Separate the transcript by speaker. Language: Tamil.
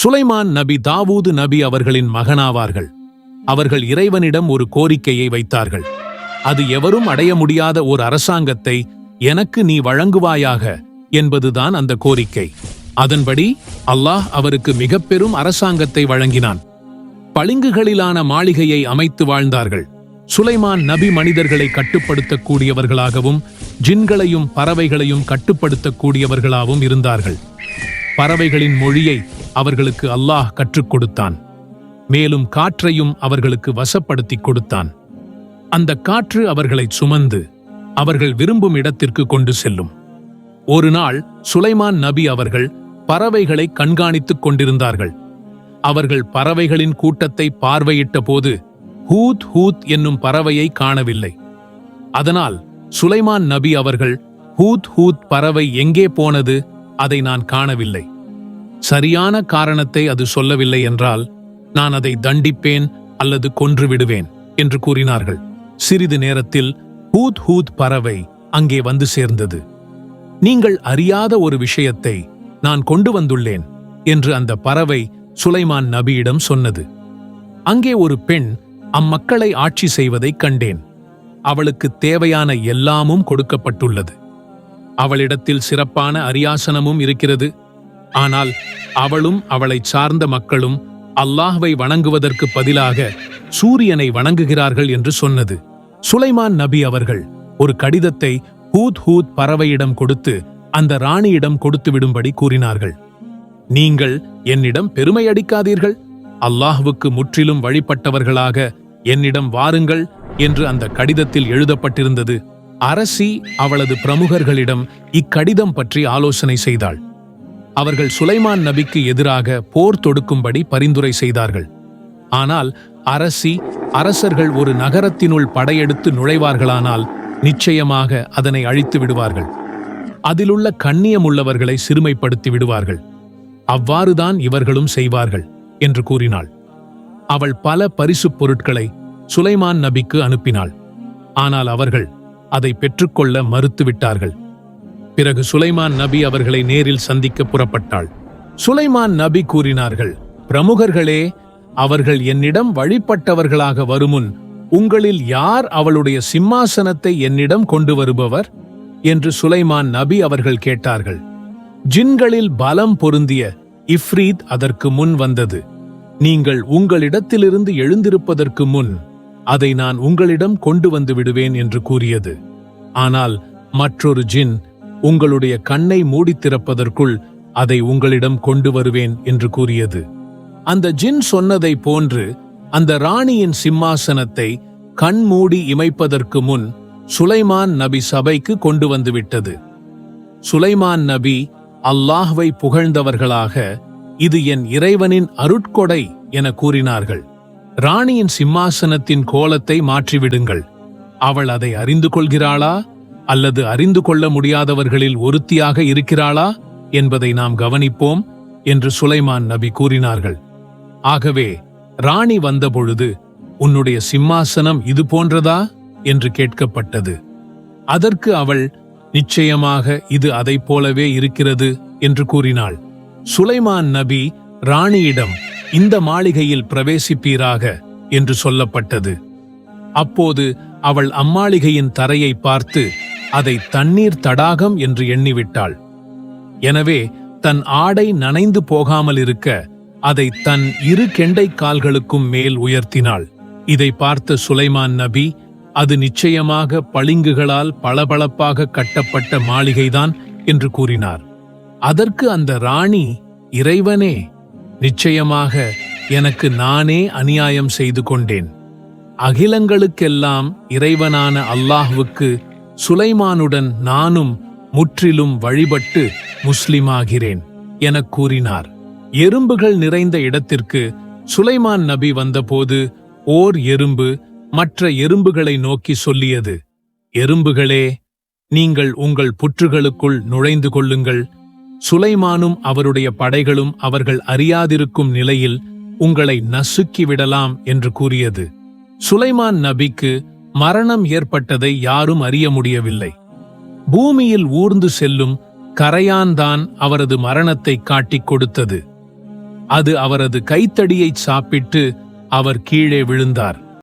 Speaker 1: சுலைமான் நபி தாவூது நபி அவர்களின் மகனாவார்கள். அவர்கள் இறைவனிடம் ஒரு கோரிக்கையை வைத்தார்கள். அது எவரும் அடைய முடியாத ஒரு அரசாங்கத்தை எனக்கு நீ வழங்குவாயாக என்பதுதான் அந்த கோரிக்கை. அதன்படி அல்லாஹ் அவருக்கு மிக பெரும் அரசாங்கத்தை வழங்கினான். பளிங்குகளிலான மாளிகையை அமைத்து வாழ்ந்தார்கள். சுலைமான் நபி மனிதர்களை கட்டுப்படுத்தக்கூடியவர்களாகவும் ஜின்களையும் பறவைகளையும் கட்டுப்படுத்தக்கூடியவர்களாகவும் இருந்தார்கள். பறவைகளின் மொழியை அவர்களுக்கு அல்லாஹ் கற்றுக் கொடுத்தான் மேலும் காற்றையும் அவர்களுக்கு வசப்படுத்திக் கொடுத்தான். அந்த காற்று அவர்களை சுமந்து அவர்கள் விரும்பும் இடத்திற்கு கொண்டு செல்லும். ஒரு நாள் சுலைமான் நபி அவர்கள் பறவைகளை கண்காணித்துக் கொண்டிருந்தார்கள். அவர்கள் பறவைகளின் கூட்டத்தை பார்வையிட்ட போது ஹூத் ஹூத் என்னும் பறவையை காணவில்லை. அதனால் சுலைமான் நபி அவர்கள் ஹூத் ஹூத் பறவை எங்கே போனது அதை நான் காணவில்லை. சரியான காரணத்தை அது சொல்லவில்லை என்றால் நான் அதை தண்டிப்பேன் அல்லது கொன்று விடுவேன் என்று கூறினார்கள். சிறிது நேரத்தில் ஹூத் ஹூத் பறவை அங்கே வந்து சேர்ந்தது. நீங்கள் அறியாத ஒரு விஷயத்தை நான் கொண்டு வந்துள்ளேன் என்று அந்த பறவை சுலைமான் நபியிடம் சொன்னது. அங்கே ஒரு பெண் அம்மக்களை ஆட்சி செய்வதைக் கண்டேன். அவளுக்கு தேவையான எல்லாமும் கொடுக்கப்பட்டுள்ளது. அவளிடத்தில் சிறப்பான அரியாசனமும் இருக்கிறது. ஆனால் அவளும் அவளைச் சார்ந்த மக்களும் அல்லாஹ்வை வணங்குவதற்கு பதிலாக சூரியனை வணங்குகிறார்கள் என்று சொன்னது. சுலைமான் நபி அவர்கள் ஒரு கடிதத்தை ஹூத் ஹூத் பறவையிடம் கொடுத்து அந்த ராணியிடம் கொடுத்து விடும்படி கூறினார்கள். நீங்கள் என்னிடம் பெருமை அடிக்காதீர்கள். அல்லாஹ்வுக்கு முற்றிலும் வழிபட்டவர்களாக என்னிடம் வாருங்கள் என்று அந்த கடிதத்தில் எழுதப்பட்டிருந்தது. அரசி அவளது பிரமுகர்களிடம் இக்கடிதம் பற்றி ஆலோசனை செய்தாள். அவர்கள் சுலைமான் நபிக்கு எதிராக போர் தொடுக்கும்படி பரிந்துரை செய்தார்கள். ஆனால் அரசி அரசர்கள் ஒரு நகரத்தினுள் படையெடுத்து நுழைவார்களானால் நிச்சயமாக அதனை அழித்து விடுவார்கள். அதிலுள்ள கண்ணியமுள்ளவர்களை சிறுமைப்படுத்தி விடுவார்கள். அவ்வாறுதான் இவர்களும் செய்வார்கள் என்று கூறினாள். அவள் பல பரிசுப் பொருட்களை சுலைமான் நபிக்கு அனுப்பினாள். ஆனால் அவர்கள் அதை பெற்றுக்கொள்ள மறுத்துவிட்டார்கள். பிறகு சுலைமான் நபி அவர்களை நேரில் சந்திக்க புறப்பட்டாள். சுலைமான் நபி கூறினார்கள் பிரமுகர்களே அவர்கள் என்னிடம் வழிபட்டவர்களாக வருமுன் உங்களில் யார் அவளுடைய சிம்மாசனத்தை என்னிடம் கொண்டு வருபவர் என்று சுலைமான் நபி அவர்கள் கேட்டார்கள். ஜின்களில் பலம் பொருந்திய இஃப்ரீத் அதற்கு முன் வந்தது. நீங்கள் உங்களிடத்திலிருந்து எழுந்திருப்பதற்கு முன் அதை நான் உங்களிடம் கொண்டு வந்து விடுவேன் என்று கூறியது. ஆனால் மற்றொரு ஜின் உங்களுடைய கண்ணை மூடித் திறப்பதற்குள் அதை உங்களிடம் கொண்டு வருவேன் என்று கூறியது. அந்த ஜின் சொன்னதை போன்று அந்த ராணியின் சிம்மாசனத்தை கண்மூடி இமைப்பதற்கு முன் சுலைமான் நபி சபைக்கு கொண்டு வந்துவிட்டது சுலைமான் நபி அல்லாஹ்வை புகழ்ந்தவர்களாக இது என் இறைவனின் அருட்கொடை என கூறினார்கள். ராணியின் சிம்மாசனத்தின் கோலத்தை மாற்றிவிடுங்கள். அவள் அதை அறிந்து கொள்கிறாளா? அல்லது அறிந்து கொள்ள முடியாதவர்களில் ஒருத்தியாக இருக்கிறாளா என்பதை நாம் கவனிப்போம் என்று சுலைமான் நபி கூறினார்கள். ஆகவே ராணி வந்தபொழுது உன்னுடைய சிம்மாசனம் இது போன்றதா? என்று கேட்கப்பட்டது. அதற்கு அவள் நிச்சயமாக இது அதைப் போலவே இருக்கிறது என்று கூறினாள். சுலைமான் நபி ராணியிடம் இந்த மாளிகையில் பிரவேசிப்பீராக என்று சொல்லப்பட்டது. அப்போது அவள் அம்மாளிகையின் தரையை பார்த்து அதை தண்ணீர் தடாகம் என்று எண்ணிவிட்டாள். எனவே தன் ஆடை நனைந்து போகாமல் இருக்க அதை தன் இரு கெண்டை கால்களுக்கும் மேல் உயர்த்தினாள். இதை பார்த்த சுலைமான் நபி அது நிச்சயமாக பளிங்குகளால் பளபளப்பாக கட்டப்பட்ட மாளிகைதான் என்று கூறினார். அதற்கு அந்த ராணி இறைவனே நிச்சயமாக எனக்கு நானே அநியாயம் செய்து கொண்டேன். அகிலங்களுக்கெல்லாம் இறைவனான அல்லாஹ்வுக்கு சுலைமானுடன் நானும் முற்றிலும் வழிபட்டு முஸ்லிமாகிறேன் எனக் கூறினார். எறும்புகள் நிறைந்த இடத்திற்கு சுலைமான் நபி வந்தபோது ஓர் எறும்பு மற்ற எறும்புகளை நோக்கி சொல்லியது. எறும்புகளே நீங்கள் உங்கள் புற்றுகளுக்குள் நுழைந்து கொள்ளுங்கள். சுலைமானும் அவருடைய படைகளும் அவர்கள் அறியாதிருக்கும் நிலையில் உங்களை நசுக்கி விடலாம் என்று கூறியது. சுலைமான் நபிக்கு மரணம் ஏற்பட்டதை யாரும் அறிய முடியவில்லை. பூமியில் ஊர்ந்து செல்லும் கரையான்தான் அவரது மரணத்தை காட்டிக் கொடுத்தது. அது அவரது கைத்தடியைச் சாப்பிட்டு அவர் கீழே விழுந்தார்.